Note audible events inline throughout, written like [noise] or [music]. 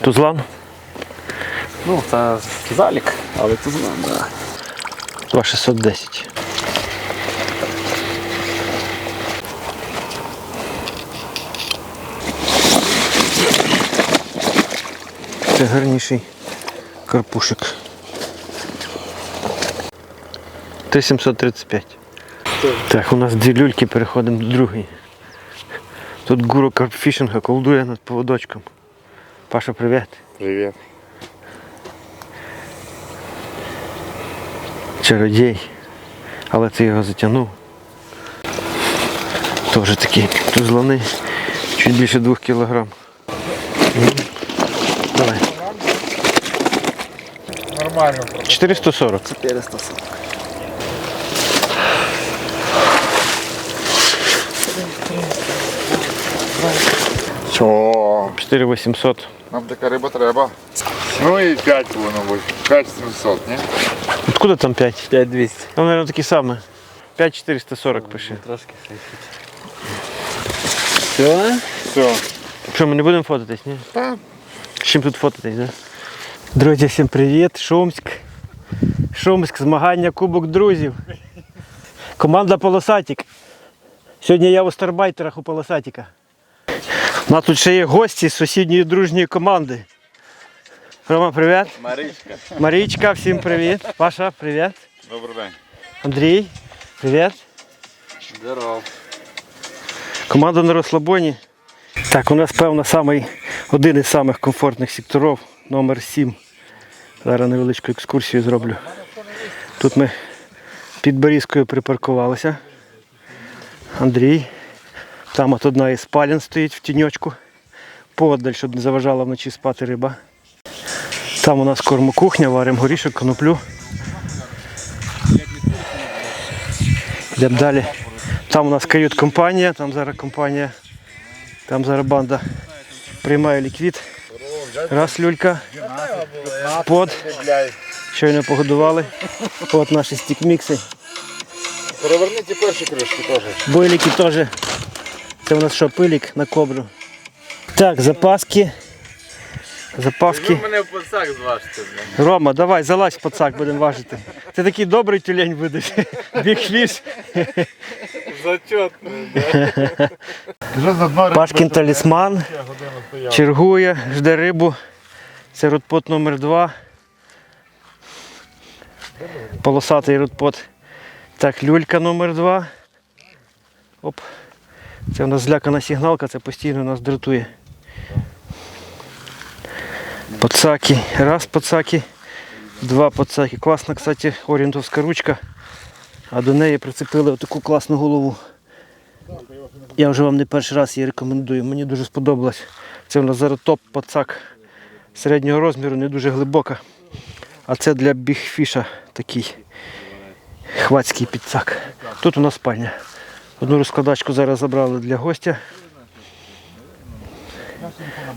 Тузлан? Ну, це залік, але тут знам, да. 2610. Це гарніший карпушик. 3735. Так, у нас дві люльки, переходимо до другої. Тут гуру карпфішинга колдує над поводочком. Паша, привіт. Привет. Чародій. Але ти його затягнув. Теж такий тузланий. Чуть більше двох кілограм. Давай. Нормально. 440. 440. Що? 4800. Нам така риба треба. Ну і 5 воно буде. 5 700, ні? Откуда там 5? 5200. Там, мабуть, такі саме. 5440 пише. Трошки Все? Все. Що, ми не будемо фототись, ні? Та, З чим тут фототись, да? Друзі, всім привіт. Шумськ. Шумськ, змагання Кубок друзів. Команда Полосатік. Сьогодні я в Остарбайтерах у Полосатіка. У нас тут ще є гості з сусідньої дружньої команди. Рома, привіт. Маричка. Марічка, всім привіт. Паша, привіт. Добрий день. Андрій, привіт. Здоров. Команда на розслабоні. Так, у нас, певно, самий, один із самих комфортних секторів, номер 7. Зараз невеличку екскурсію зроблю. Тут ми під Борізкою припаркувалися. Андрій. Там от одна із спален стоїть в тіньочку. Подаль, щоб не заважала вночі спати риба. Там у нас кормокухня, варимо горішок, коноплю. Йдемо далі. Там у нас кают-компанія, там зараз компанія, там зараз банда приймає ліквід. Раз люлька. Под. Щойно погодували. От наші стікмікси. Переверніть перші кришки теж. Бойліки теж. Це у нас що, пилік на кобру. Так, запаски. Запаски. мене в пацак зважте. Рома, давай, залазь в пацак, будемо важити. Ти такий добрий тюлень будеш. [laughs] Бігфіш. Зачетно. Вже за Пашкін талісман. Чергує, жде рибу. Це рудпот номер 2 Полосатий рудпот. Так, люлька номер 2 Оп. Це у нас злякана сигналка, це постійно нас дратує. Пацаки. Раз пацаки. Два пацаки. Класна, кстати, орієнтовська ручка. А до неї прицепили таку класну голову. Я вже вам не перший раз її рекомендую. Мені дуже сподобалось. Це у нас зараз топ пацак середнього розміру, не дуже глибока. А це для бігфіша такий хвацький підсак. Тут у нас спальня. Одну розкладачку зараз забрали для гостя.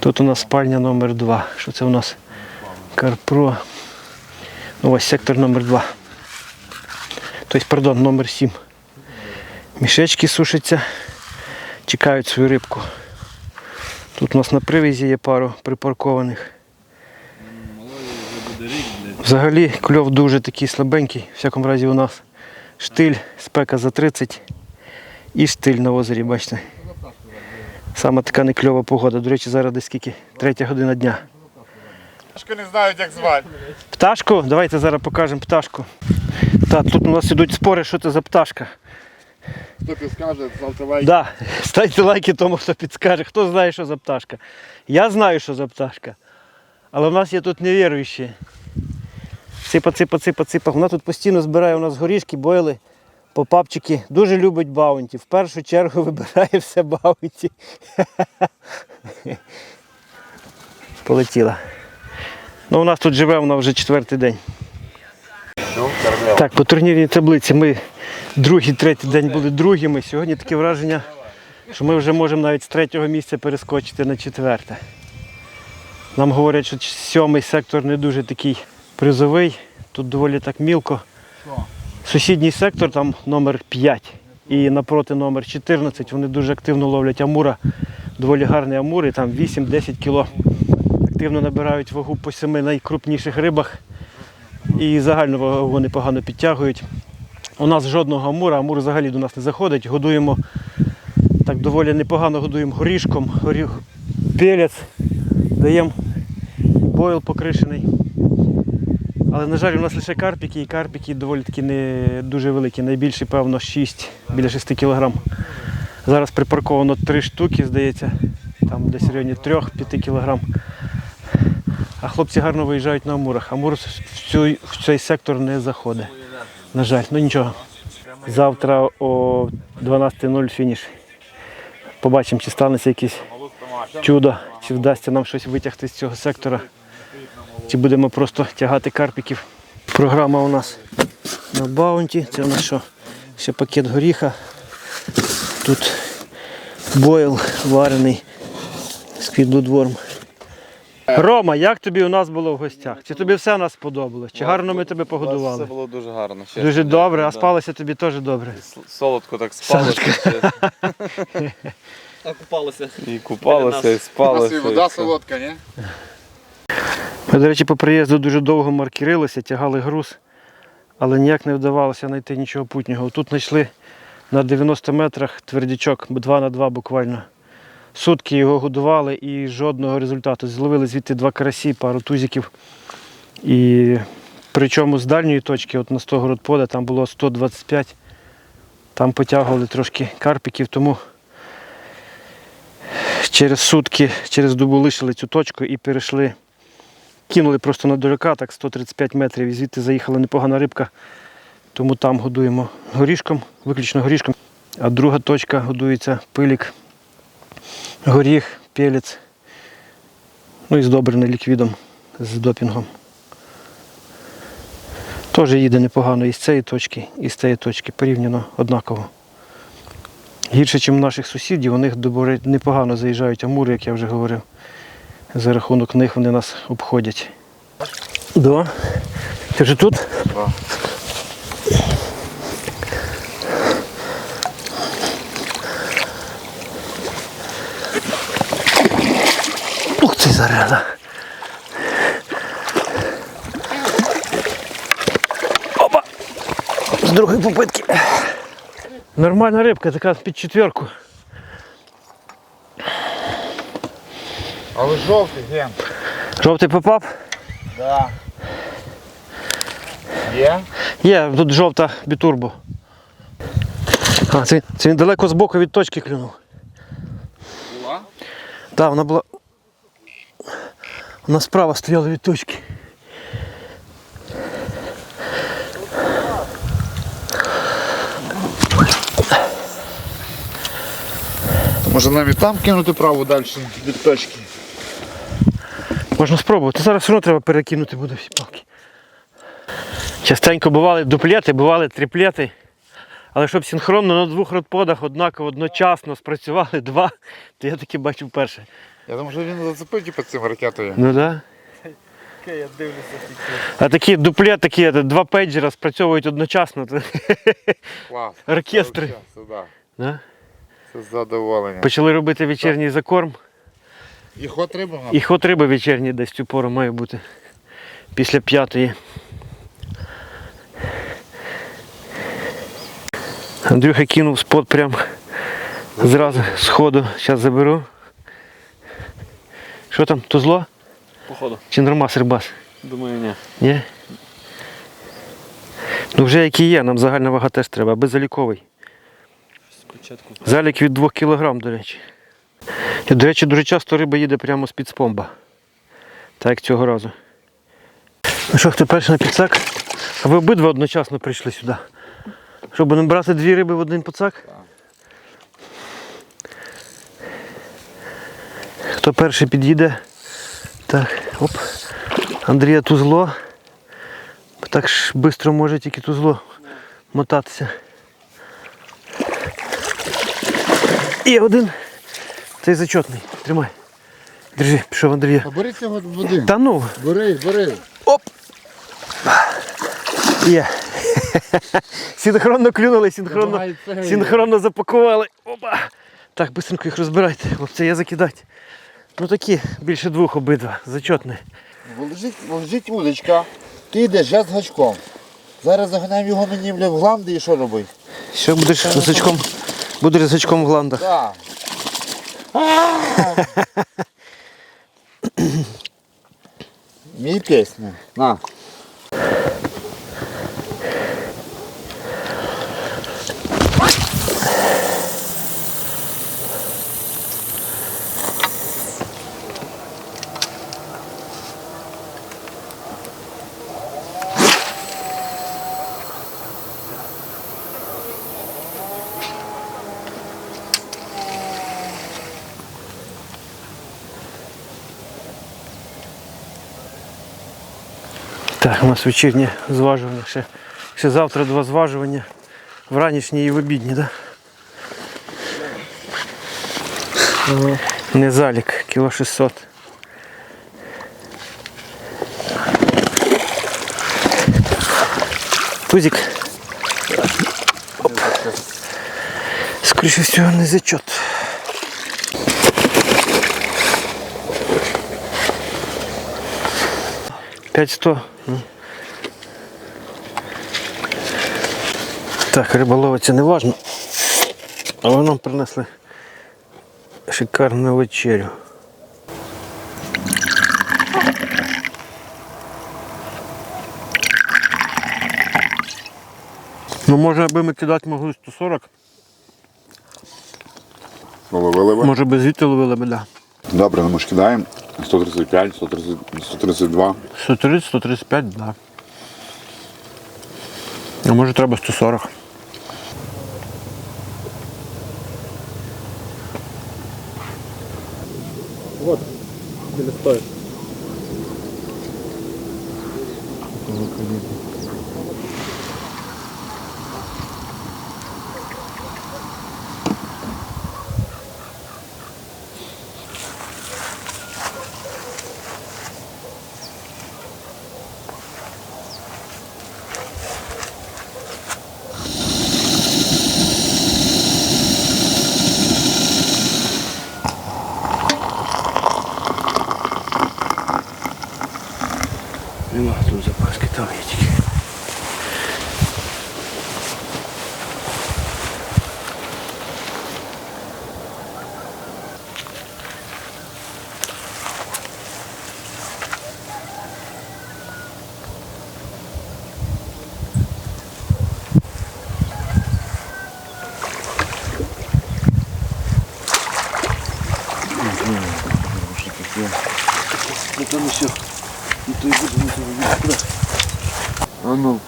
Тут у нас спальня номер 2 Що це у нас? Карпро. Ну, ось сектор номер 2 Тобто, пардон, номер 7 Мішечки сушаться чекають свою рибку. Тут у нас на привізі є пару припаркованих. Взагалі кльов дуже такий слабенький. В всякому разі у нас штиль, спека за 30 і штиль на озері, бачите. Саме така не кльова погода. До речі, зараз десь скільки? Третя година дня. Пташки не знають, як звати. Пташку, давайте зараз покажемо пташку. Так, тут у нас ідуть спори, що це за пташка. Хто підскаже, ставте лайк. Да, ставте лайки тому, хто підскаже, хто знає, що за пташка. Я знаю, що за пташка. Але в нас є тут невіруючі. Ципа, ципа, ципа, ципа. Вона тут постійно збирає у нас горішки, бойли, попапчики. Дуже любить баунті. В першу чергу [laughs] вибирає все баунті. [laughs] Полетіла. Ну, у нас тут живе вона вже четвертий день. Так, по турнірній таблиці ми другий, третій день були другими. Сьогодні таке враження, що ми вже можемо навіть з третього місця перескочити на четверте. Нам говорять, що сьомий сектор не дуже такий призовий, тут доволі так мілко. Сусідній сектор там номер 5 і напроти номер 14. Вони дуже активно ловлять амура. Доволі гарний амур, і там 8-10 кіло активно набирають вагу по семи найкрупніших рибах. І загальну вагу вони погано підтягують. У нас жодного амура, амур взагалі до нас не заходить. Годуємо так доволі непогано годуємо горішком, горіх, пелець, даємо бойл покришений. Але, на жаль, у нас лише карпіки, і карпіки доволі таки не дуже великі. Найбільші, певно, 6, біля 6 кг. Зараз припарковано 3 штуки, здається, там десь в районі 3-5 кг. А хлопці гарно виїжджають на амурах. Амур в, цю, в цей сектор не заходить. На жаль, ну нічого. Завтра о 12.00 фініш. Побачимо, чи станеться якесь чудо, чи вдасться нам щось витягти з цього сектора, чи будемо просто тягати карпіків. Програма у нас на баунті. Це у нас що? Ще пакет горіха. Тут бойл варений з квітлудворм. Рома, як тобі у нас було в гостях? Чи тобі все нас сподобалось? Чи гарно ми тебе Все погодували? було дуже гарно. чесно. Дуже добре, а спалося тобі теж добре. Солодко так спалося. А купалися. І купалося, і У нас і вода солодка, ні? Ми, до речі, по приїзду дуже довго маркірилися, тягали груз, але ніяк не вдавалося знайти нічого путнього. Тут знайшли на 90 метрах твердячок, 2 на 2 буквально. Сутки його годували і жодного результату. Зловили звідти два карасі, пару тузиків. І причому з дальньої точки, от на 100 городпода, там було 125. Там потягували трошки карпіків, тому через сутки, через добу лишили цю точку і перейшли Кинули просто на доляка, так 135 метрів, і звідти заїхала непогана рибка. Тому там годуємо горішком, виключно горішком. А друга точка годується пилік, горіх, пелець. Ну і здобрений ліквідом з допінгом. Теж їде непогано і з цієї точки, і з цієї точки порівняно однаково. Гірше, ніж наших сусідів, у них непогано заїжджають амури, як я вже говорив. За рахунок них вони нас обходять. Да. Ти вже тут? Да. Ух ти заряда. Опа! З другої попитки. Нормальна рибка, така під четверку. Але жовтий, ген. Жовтий попав? Да. Є? Є, тут жовта бітурбо. А, це, це він далеко з боку від точки клюнув. Була? Так, вона була. Вона справа стояла від точки. Може нам і там кинути праву далі від точки. Можна спробувати. Зараз все одно треба перекинути буде всі палки. Частенько бували дуплети, бували триплети. Але щоб синхронно на двох родподах однаково одночасно спрацювали два, то я таки бачив вперше. Я думаю, що він зацепив типу, цим ракетою. Ну так. Да. Я дивлюся. А такі дуплет, такі е, два пейджера спрацьовують одночасно. то Клас. [laughs] Оркестри. Це, це, да. Да? це задоволення. Почали робити вечірній закорм. І ход риби? І ход риби вечірній десь цю пору має бути. Після п'ятої. Андрюха кинув спот прям зразу з ходу. Зараз заберу. Що там, тузло? Походу. Чи нормас рибас? Думаю, ні. Ні? Ну вже який є, нам загальна вага теж треба, беззаліковий. Спочатку. Залік від 2 кг, до речі. І, до речі, дуже часто риба їде прямо з-під спомба. Так як цього разу. Ну що, хто перший на підсак? А ви обидва одночасно прийшли сюди. Щоб не брати дві риби в один підсак? Хто перший під'їде? Так, оп. Андрія тузло. Так ж швидко може тільки тузло мотатися. І один. Цей зачетний. Тримай. Держи, пішов Андрія. А бери цього в один. Та ну, Бери, бери. оп. Є. Синхронно клюнули, синхронно, Давай синхронно запакували. Опа. Так, быстренько їх розбирайте. Хлопці, я закидати. Ну такі, більше двох обидва. Зачетний. Лежить, лежить удочка, ти йдеш, я з гачком. Зараз загнаємо його мені бля, в гланди і що робити? Що будеш з сачком? Будеш з сачком в гландах. Так. Мій пісня. На. Так, у нас вечірнє зважування. Ще, ще завтра два зважування. Вранішнє і в обідні, так? Да? Не залік, кіло 600. Тузик. Оп. Скоріше всього не зачет. П'ять сто. Так, риболова це не важно. Але нам принесли шикарну вечерю. Ну, може, аби ми кидати могли 140, Половили ви? може би звідти ловили б, да. Добре, ну ми ж кидаємо. 135, 130, 132. 130, 135, да. А може треба 140. Вот, стоїть. Нема тут запаски, там є тільки. Ну там еще, ну то и будем А ну.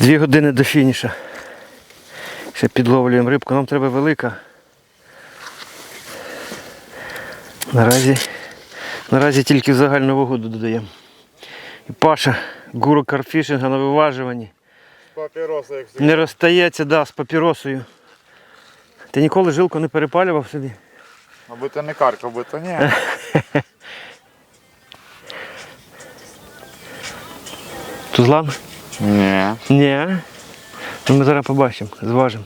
Дві години до фініша. Ще підловлюємо рибку. Нам треба велика. Наразі, наразі тільки в загальну вагоду додаємо. І Паша, гуру карфішинга на виважуванні. Папіроса, як. Не розстається да, з папіросою. Ти ніколи жилку не перепалював собі? Аби то не карка, аби то ні. Тузлан? Ні. Ні. Ну ми зараз побачимо, зважимо.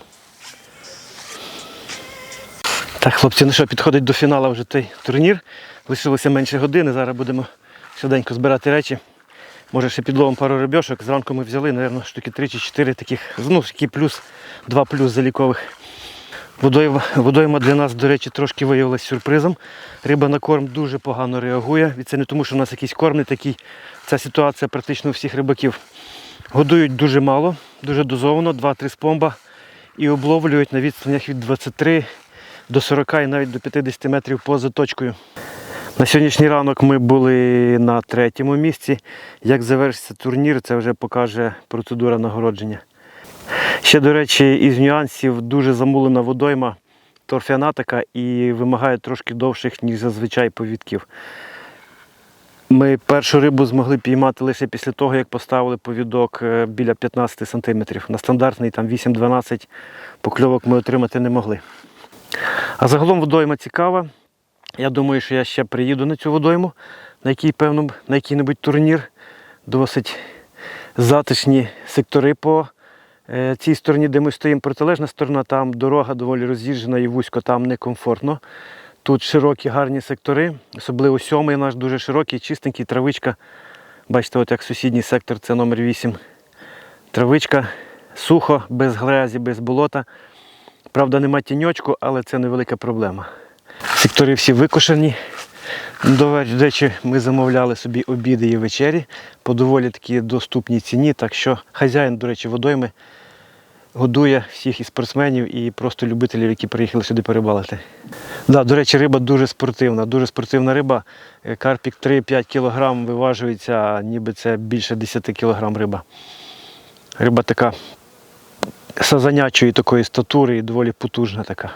Так, хлопці, ну що, підходить до фіналу вже той турнір. Лишилося менше години. Зараз будемо швиденько збирати речі. Може ще підловимо пару рибьошок. Зранку ми взяли, мабуть, штуки 3 чи 4 таких, ну, такі плюс, 2 плюс залікових. Водойма, водойма для нас, до речі, трошки виявилася сюрпризом. Риба на корм дуже погано реагує. І це не тому, що у нас якийсь корм не такий. Ця ситуація практично у всіх рибаків. Годують дуже мало, дуже дозовано, 2-3 спомба і обловлюють на відстанях від 23 до 40 і навіть до 50 метрів поза точкою. На сьогоднішній ранок ми були на третьому місці. Як завершиться турнір, це вже покаже процедура нагородження. Ще, до речі, із нюансів дуже замулена водойма торфяна така і вимагає трошки довших, ніж зазвичай повідків. Ми першу рибу змогли піймати лише після того, як поставили повідок е, біля 15 см. На стандартний там 8-12 покльовок ми отримати не могли. А загалом водойма цікава. Я думаю, що я ще приїду на цю водойму, на який, певно, на який-небудь турнір. Досить затишні сектори по е, цій стороні, де ми стоїмо. Протилежна сторона, там дорога доволі роз'їжджена і вузько, там некомфортно. Тут широкі гарні сектори, особливо сьомий наш дуже широкий, чистенький, травичка. Бачите, от як сусідній сектор, це номер 8. Травичка, сухо, без грязі, без болота. Правда, нема тіньочку, але це невелика проблема. Сектори всі викошені. До речі, ми замовляли собі обіди і вечері по доволі такій доступній ціні. Так що хазяїн, до речі, водойми годує всіх і спортсменів, і просто любителів, які приїхали сюди перебалити. Да, до речі, риба дуже спортивна, дуже спортивна риба. Е, Карпік 3-5 кг виважується, ніби це більше 10 кг риба. Риба така сазанячої такої статури і доволі потужна така.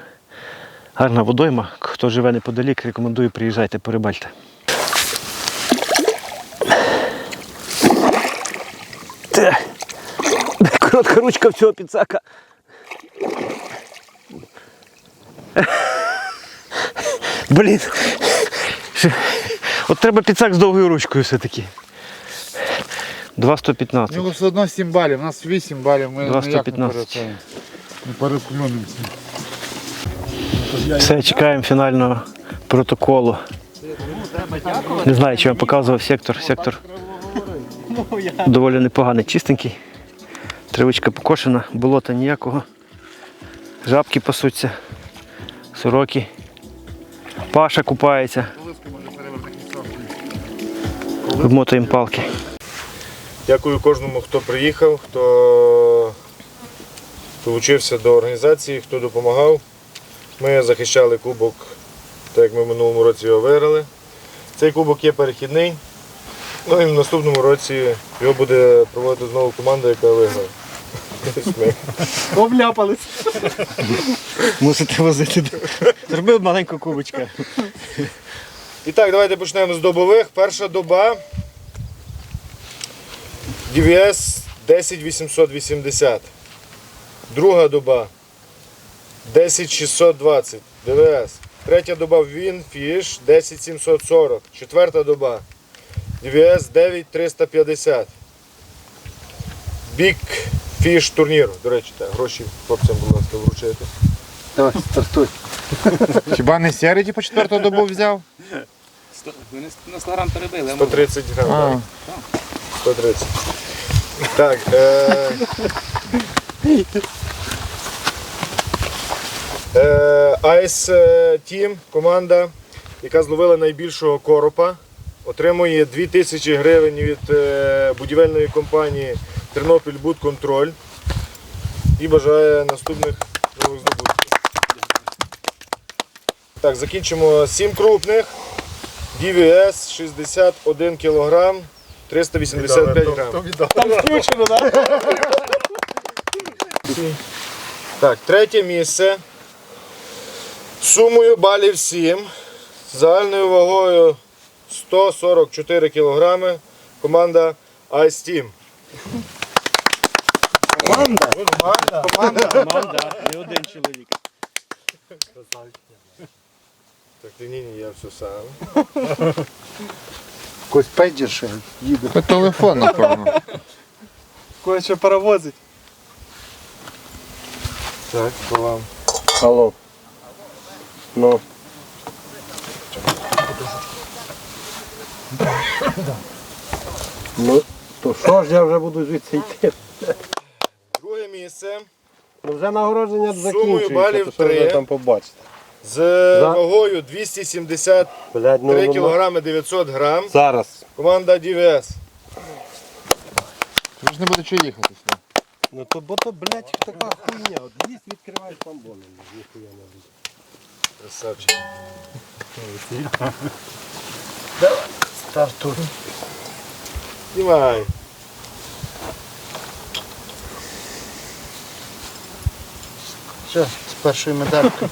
Гарна водойма. Хто живе неподалік, рекомендую приїжджайте, порибальте. Коротка ручка в цього підсака. Блін. От треба підсак з довгою ручкою все-таки. 2,115. У нього все одно 7 балів, у нас 8 балів, ми Два ніяк не 115. не переплюнемося. Все, чекаємо фінального протоколу. Не знаю, чи вам показував сектор. Сектор доволі непоганий, чистенький. Тривичка покошена, болота ніякого. Жабки пасуться, сороки. Паша купається. Вмотуємо палки. Дякую кожному, хто приїхав, хто долучився до організації, хто допомагав. Ми захищали кубок, так як ми в минулому році його виграли. Цей кубок є перехідний. Ну і в наступному році його буде проводити знову команда, яка виграє. Ми. Обляпались. Мусите возити. Зробив маленьку кубочку. І так, давайте почнемо з добових. Перша доба DVS 10880. Друга доба 10620 ДВС. Третя доба Winfish 10740. Четверта доба DVS 9350. Big Fish турнір. До речі, так, гроші хлопцям, будь ласка, вручити. Давай, стартуй. [laughs] Хіба не Середі по четверту добу взяв? Ви на 100 грам перебили. 130 грам. Так. 130. Так. Е... Е, Ice е, Team, команда, яка зловила найбільшого коропа, отримує 2000 гривень від е, будівельної компанії Тернопіль Будконтроль і бажає наступних нових здобутків. Так, закінчимо 7 крупних. DVS 61 кг, 385 грам. Там включено, так? Так, третє місце. Сумою балів 7. Загальною вагою 144 кг. Команда Ice Team. Команда, не один чоловік. Так, ні, ні, я все сам. Якось пейджер ще їде. Це телефон, напевно. Кое що паровозить. Так, то вам. Алло. Ну. Ну, то що ж я вже буду звідси йти? Друге місце. Ну вже нагородження Сумою закінчується, балів то що ви три. там побачите. З вагою 273 Блядь, ну, ну, ну. кг 900 грам. Зараз. Команда DVS. Ви ж не буде чого їхати сюди. Ну то бо то, блядь, така хуйня. От ліс відкриваєш тамбони. Ніхуя не буде. Красавчик. Стартуй. Знімай. Все, з першою медалькою.